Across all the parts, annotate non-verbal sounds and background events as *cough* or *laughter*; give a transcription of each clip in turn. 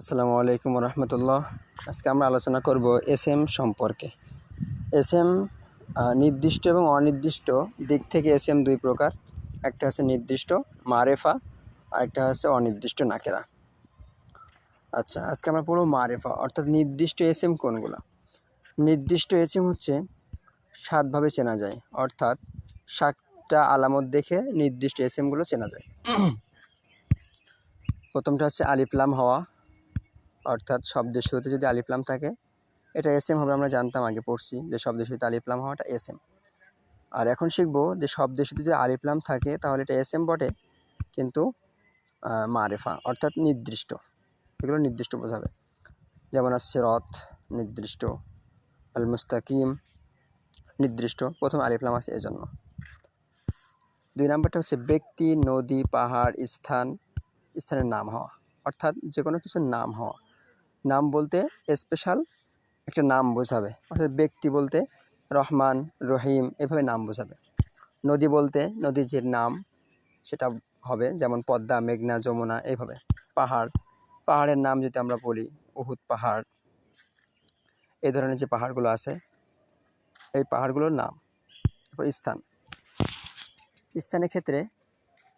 আসসালামু আলাইকুম রহমতুল্লাহ আজকে আমরা আলোচনা করব এস এম সম্পর্কে। এস এম নির্দিষ্ট এবং অনির্দিষ্ট দিক থেকে এস এম দুই প্রকার। একটা হচ্ছে নির্দিষ্ট, মারেফা, আর একটা হচ্ছে অনির্দিষ্ট, নাকেরা। আচ্ছা আজকে আমরা পড়ব মারেফা, অর্থাৎ নির্দিষ্ট এস এম কোনগুলো? নির্দিষ্ট এস এম হচ্ছে সাতভাবে চেনা যায়, অর্থাৎ সাতটা আলামত দেখে নির্দিষ্ট এস এমগুলো চেনা যায়। *clears throat* প্রথমটা হচ্ছে আলিফলাম হওয়া অর্থাৎ শব্দের শুরুতে যদি আলিফলাম থাকে, এটা এস এম হবে আমরা জানতাম আগে, পড়ছি যে শব্দের শুরুতে আলিফলাম হওয়াটা এস এম আর এখন শিখব যে শব্দের শুরুতে যদি আলিফলাম থাকে, তাহলে এটা এস এম বটে, কিন্তু মারেফা, অর্থাৎ নির্দিষ্ট। এগুলো নির্দিষ্ট বোঝাবে। যেমন রথ, নির্দিষ্ট। আল মুস্তাকিম নির্দিষ্ট। প্রথম আলিফলাম আছে এজন্য। দুই নাম্বারটা হচ্ছে ব্যক্তি, নদী, পাহাড়, স্থান, স্থানের নাম হওয়া। অর্থাৎ যে কোনো কিছুর নাম হওয়া। নাম বলতে স্পেশাল একটা নাম বোঝাবে। অর্থাৎ ব্যক্তি বলতে রহমান, রহিম এভাবে নাম বোঝাবে। নদী বলতে নদীর যে নাম, সেটা হবে যেমন পদ্মা, মেঘনা, যমুনা এইভাবে পাহাড়, পাহাড়ের নাম যদি আমরা বলি, উহুদ পাহাড়। এই ধরনের যে পাহাড়গুলো আছে, এই পাহাড়গুলোর নাম, তারপর স্থান। স্থানের ক্ষেত্রে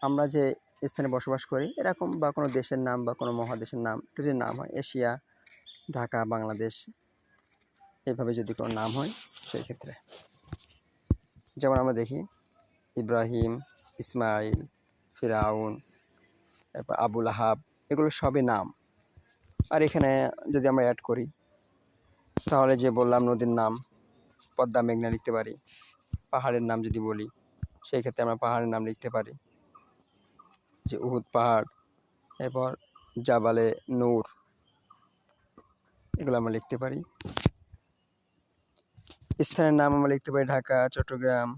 আমরা যে স্থানে বসবাস করি, এরকম বা কোনো দেশের নাম বা কোনো মহাদেশের নাম একটু যদি নাম হয় এশিয়া ঢাকা, বাংলাদেশ এইভাবে যদি কোনো নাম হয় সেই ক্ষেত্রে যেমন আমরা দেখি, ইব্রাহিম, ইসমাইল, ফিরাউন তারপর আবুল আহাব, এগুলো সবই নাম। আর এখানে যদি আমরা অ্যাড করি, তাহলে যে বললাম নদীর নাম, পদ্মা মেঘনা লিখতে পারি। পাহাড়ের নাম যদি বলি সেই ক্ষেত্রে আমরা পাহাড়ের নাম লিখতে পারি। যে উহুদ পাহাড়, এরপর জাবালে নূর এগুলো আমরা লিখতে পারি। স্থানের নাম আমরা লিখতে পারি ঢাকা, চট্টগ্রাম,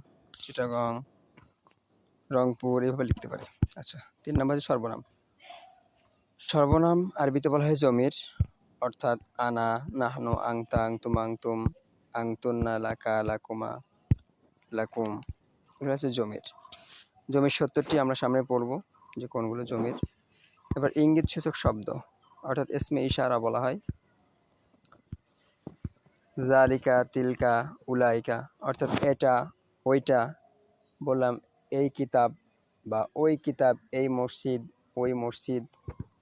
চিটাগং, রংপুর, এভাবে লিখতে পারি। আচ্ছা তিন নম্বর হচ্ছে সর্বনাম। সর্বনাম আরবিতে বলা হয় জমির, অর্থাৎ আনা, নাহনু, আংতা আংতুম আংতুম আংতুন্না, লাকা, লাকুমা, লাকুম। এগুলো হচ্ছে জমির। জমির সত্তরটি আমরা সামনে পড়ব যে কোনগুলো জমির। এবার ইঙ্গিত সূচক শব্দ, অর্থাৎ এসমে ইশারা বলা হয়। জালিকা তিলকা, উলাইকা, অর্থাৎ এটা, ওইটা বললাম, এই কিতাব বা ওই কিতাব, এই মসজিদ, ওই মসজিদ,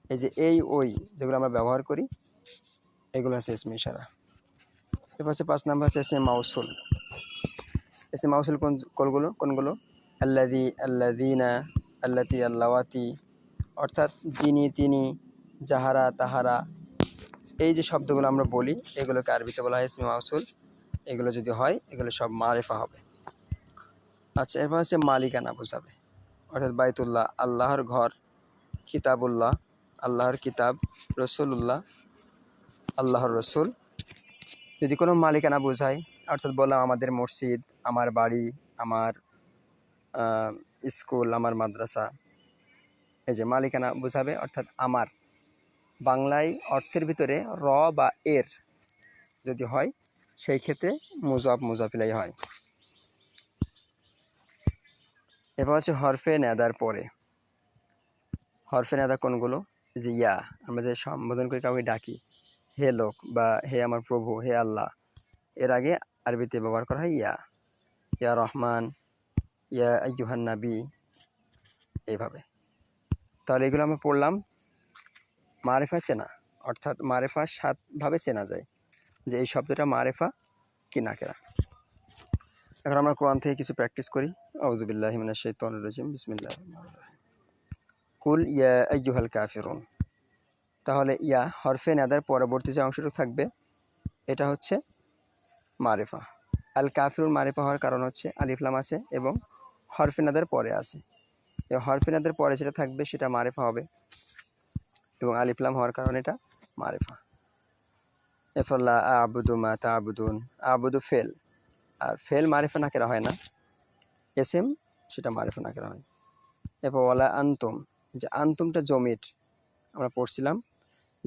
এই যে এই ওই যেগুলো আমরা ব্যবহার করি, এগুলো হচ্ছে এসমে ইশারা। এরপর হচ্ছে পাঁচ নাম্বার হচ্ছে এসমে মাউসুল। এসমে মাউসুল কোন, কোনগুলো? কোনগুলো? আল্লাদি আল্লাদিনা আল্লাতি, আল্লাওয়াতি, অর্থাৎ যিনি, তিনি, যাহারা, তাহারা এই যে শব্দগুলো আমরা বলি, এগুলোকে আরবিতে বলা হয় ইসমে মাউসুল। এগুলো যদি হয়, এগুলো সব মারেফা হবে। আচ্ছা এরপর হচ্ছে মালিকানা বোঝাবে। অর্থাৎ বাইতুল্লাহ, আল্লাহর ঘর, কিতাবুল্লাহ, আল্লাহর কিতাব রসুল্লাহ আল্লাহর রসুল। যদি কোনো মালিকানা বোঝায়, অর্থাৎ বললাম আমাদের মসজিদ, আমার বাড়ি, আমার স্কুল, আমার মাদ্রাসা, এই যে মালিকানা বোঝাবে, অর্থাৎ আমার। বাংলায় অর্থের ভিতরে র বা এর যদি হয়, সেই ক্ষেত্রে মুজাফ মুজাফিলাই হয়। এরপর হচ্ছে হরফে নেদার পরে। হরফে নেদা কোনগুলো? যে ইয়া, আমরা যে সম্বোধন করে কাউকে ডাকি, হে লোক বা হে আমার প্রভু, হে আল্লাহ, এর আগে আরবিতে ব্যবহার করা হয় ইয়া। ইয়া রহমান, ইয়া নাবি, এইভাবে। তাহলে এগুলো আমরা পড়লাম মারেফা চেনা? অর্থাৎ মারেফা সাতভাবে চেনা যায় যে এই শব্দটা মারেফা কি না কেনা এখন আমরা কোরআন থেকে কিছু প্র্যাকটিস করি। আউজুবিল্লাহ হিমিনা শৈতন রাজিম। বিসমিল্লাহ কুল ইয়া আইয়ুহাল কাফিরুন। তাহলে ইয়া হরফে নাদার পরবর্তী যে অংশটুকু থাকবে, এটা হচ্ছে মারেফা। আল কাফিরুন মারেফা হওয়ার কারণ হচ্ছে আলিফলাম আছে এবং হরফে নাদার পরে আছে। হরফে নাদার পরে যেটা থাকবে সেটা মারেফা হবে। এবং আলিফলাম হওয়ার কারণে এটা? মারেফা। এফল্লা আবুদু মা তা আবুদুন আবুদু ফেল। আর ফেল মারেফা না কেরা হয় না। এস এম সেটা মারেফা না কেরা হয়। এরপর ওলা আন্তুম। যে আন্তুমটা জমির। আমরা পড়ছিলাম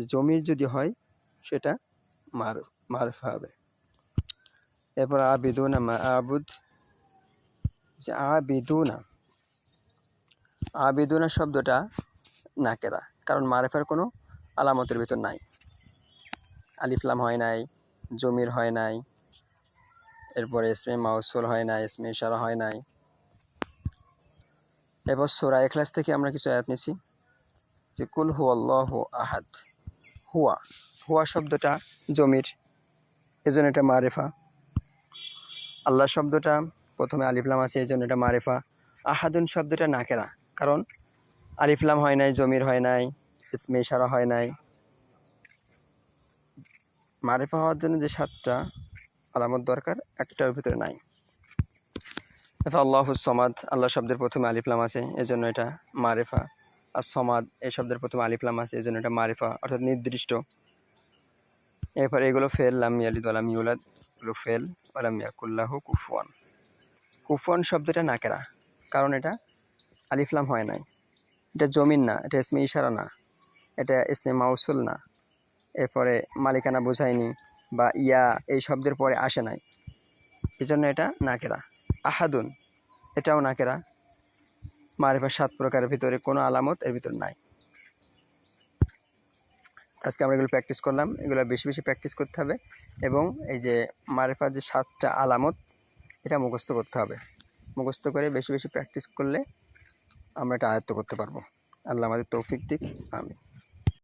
জমির যদি হয়, সেটা মার, মারফা হবে। এরপর আবিদুনা মা আবুদ। যে আবিদুনা। আবিদুনা শব্দটা নাকেরা। কারণ মারেফার কোনো আলামতের ভিতর নাই। আলিফলাম হয় নাই, জমির হয় নাই, এরপরে ইসমে মাউসুল হয় নাই, ইসমে ইশারা হয় নাই। এরপর সোরা এখলাস থেকে আমরা কিছু আয়াত নিছি যে, কুল হু আল্লাহ আহাদ। হুয়া হুয়া শব্দটা জমির, এজন্য এটা মারেফা। আল্লাহ শব্দটা প্রথমে আলিফলাম আছে এই জন্য এটা মারেফা। আহাদুন শব্দটা নাকেরা, কারণ আলিফলাম হয় নাই, জমির হয় নাই, ইসমে ইশারা হয় নাই। মারেফা হওয়ার জন্য যে সাতটা আলামত দরকার একটার ভিতরে নাই। আল্লাহ সমাদ, আল্লাহ শব্দের প্রথমে আলিফলাম আছে, এজন্য এটা মারেফা। আর সমাদ, এই শব্দের প্রথমে আলিফলাম আছে, এজন্য এটা মারেফা, অর্থাৎ নির্দিষ্ট। এরপর এগুলো ফেল, লাম ইয়ালিদ ওয়ালাম ইউলাদ, এগুলো ফেল ওয়ালাম ইয়াকুল্লাহু কুফওয়ান কুফওয়ান শব্দটা নাকেরা, কারণ এটা আলিফলাম হয় নাই। এটা জমিন না, এটা ইসমে ইশারা না, এটা ইসমে মাউসুল না। এরপরে মালিকানা বোঝায়নি বা ইয়া এই শব্দের পরে আসে নাই। এই জন্য এটা নাকেরা। আহাদুন, এটাও নাকেরা। মারিফা সাত প্রকারের ভিতরে কোনো আলামত এর ভিতর নাই। আজকে আমরা এগুলো প্র্যাকটিস করলাম, এগুলো বেশি বেশি প্র্যাকটিস করতে হবে এবং এই যে মারিফার যে সাতটা আলামত, এটা মুখস্থ করতে হবে। মুখস্থ করে বেশি বেশি প্র্যাকটিস করলে আমরা এটা আয়ত্ত করতে পারব। আল্লাহ আমাদের তৌফিক দিক আমি